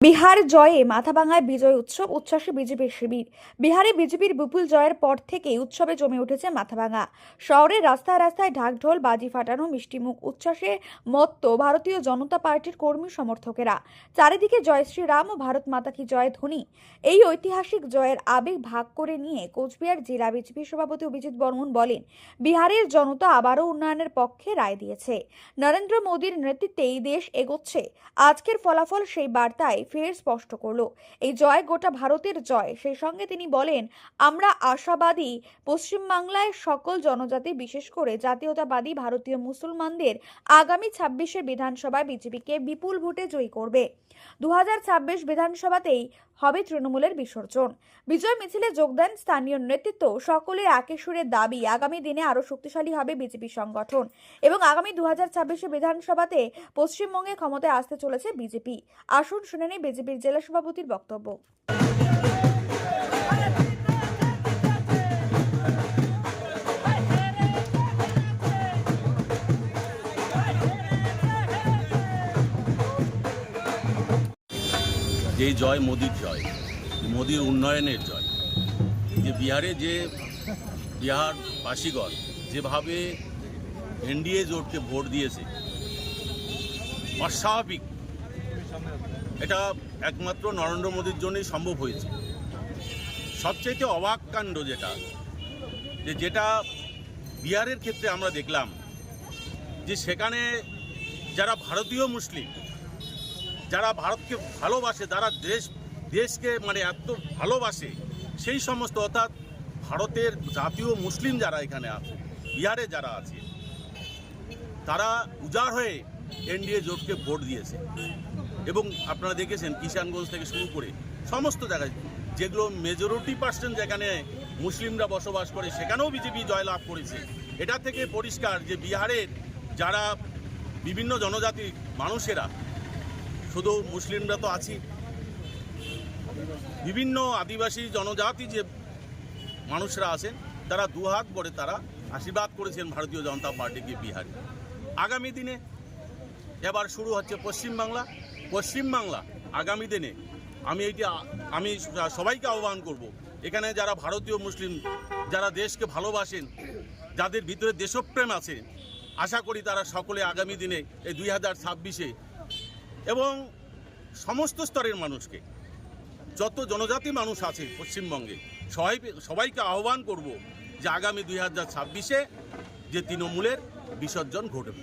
বিহার জয়ে মাথাভাঙায় বিজয় উৎসব, উচ্ছ্বাসে বিজেপির শিবির। বিহারে বিজেপির বিপুল জয়ের পর থেকেই উৎসবে জমে উঠেছে মাথাভাঙা শহরের রাস্তায় রাস্তায় ঢাকঢোল বাজি ফাটানো মিষ্টিমুখ উচ্ছ্বাসে মত্ত ভারতীয় জনতা পার্টির কর্মী সমর্থকেরা। চারিদিকে জয় শ্রীরাম ও ভারত মাতা কি জয় ধ্বনি। এই ঐতিহাসিক জয়ের আবেগ ভাগ করে নিয়ে কোচবিহার জেলা বিজেপি সভাপতি অভিজিৎ বর্মন বলেন, বিহারের জনতা আবারও উন্নয়নের পক্ষে রায় দিয়েছে। নরেন্দ্র মোদীর নেতৃত্বে এই দেশ এগোচ্ছে। আজকের ফলাফল সেই বার্তায় ফের স্পষ্ট করল, এই জয় গোটা ভারতের জয়। সেই সঙ্গে তিনি বলেন, আমরা আশাবাদী পশ্চিমবাংলায় সকল জনজাতি, বিশেষ করে জাতীয়তাবাদী ভারতীয় মুসলমানদের আগামী ছাব্বিশে বিধানসভায় বিজেপিকে বিপুল ভোটে জয়ী করবে। দু হাজার ছাব্বিশ বিধানসভাতেই হবে তৃণমূলের বিসর্জন। বিজয় মিছিলে যোগ দেন স্থানীয় নেতৃত্ব। সকলের একে সুরে দাবি, আগামী দিনে আরও শক্তিশালী হবে বিজেপি সংগঠন। এবং আগামী দু হাজার ছাব্বিশে বিধানসভাতে পশ্চিমবঙ্গে ক্ষমতায় আসতে চলেছে বিজেপি। আসুন শুনে বিজেপির জেলা সভাপতির বক্তব্য। যে জয় মোদির জয়, মোদির উন্নয়নের জয়। যে বিহারে যে বিহারবাসীগণ যেভাবে এনডিএ জোটকে ভোট দিয়েছে, অস্বাভাবিক। এটা একমাত্র নরেন্দ্র মোদীর জন্যই সম্ভব হয়েছে। সবচাইতে অবাক কাণ্ড যেটা, যে যেটা বিহারের ক্ষেত্রে আমরা দেখলাম, যে সেখানে যারা ভারতীয় মুসলিম, যারা ভারতকে ভালোবাসে, যারা দেশ, দেশকে মানে এত ভালোবাসে, সেই সমস্ত অর্থাৎ ভারতের জাতীয় মুসলিম যারা এখানে আছে, বিহারে যারা আছে, তারা উজাড় হয়ে এনডিএ জোটকে ভোট দিয়েছে। এবং আপনারা দেখেছেন কিষানগঞ্জ থেকে শুরু করে সমস্ত জায়গায় যেগুলো মেজরিটি পার্সেন্ট যেখানে মুসলিমরা বসবাস করে, সেখানেও বিজেপি জয়লাভ করেছে। এটা থেকে পরিষ্কার যে বিহারের যারা বিভিন্ন জনজাতির মানুষেরা, শুধু মুসলিমরা তো আছি, বিভিন্ন আদিবাসী জনজাতি যে মানুষরা আছেন, তারা দুহাত ভরে তারা আশীর্বাদ করেছেন ভারতীয় জনতা পার্টিকে বিহারে। আগামী দিনে এবার শুরু হচ্ছে পশ্চিমবাংলা। পশ্চিমবাংলা আগামী দিনে আমি এইটি আমি সবাইকে আহ্বান করব। এখানে যারা ভারতীয় মুসলিম, যারা দেশকে ভালোবাসেন, যাদের ভিতরে দেশপ্রেম আছে, আশা করি তারা সকলে আগামী দিনে এই দুই হাজার ছাব্বিশে এবং সমস্ত স্তরের মানুষকে, যত জনজাতি মানুষ আছে পশ্চিমবঙ্গে, সবাই সবাইকে আহ্বান করব যে আগামী দুই হাজার ছাব্বিশে যে তৃণমূলের বিসর্জন ঘটবে।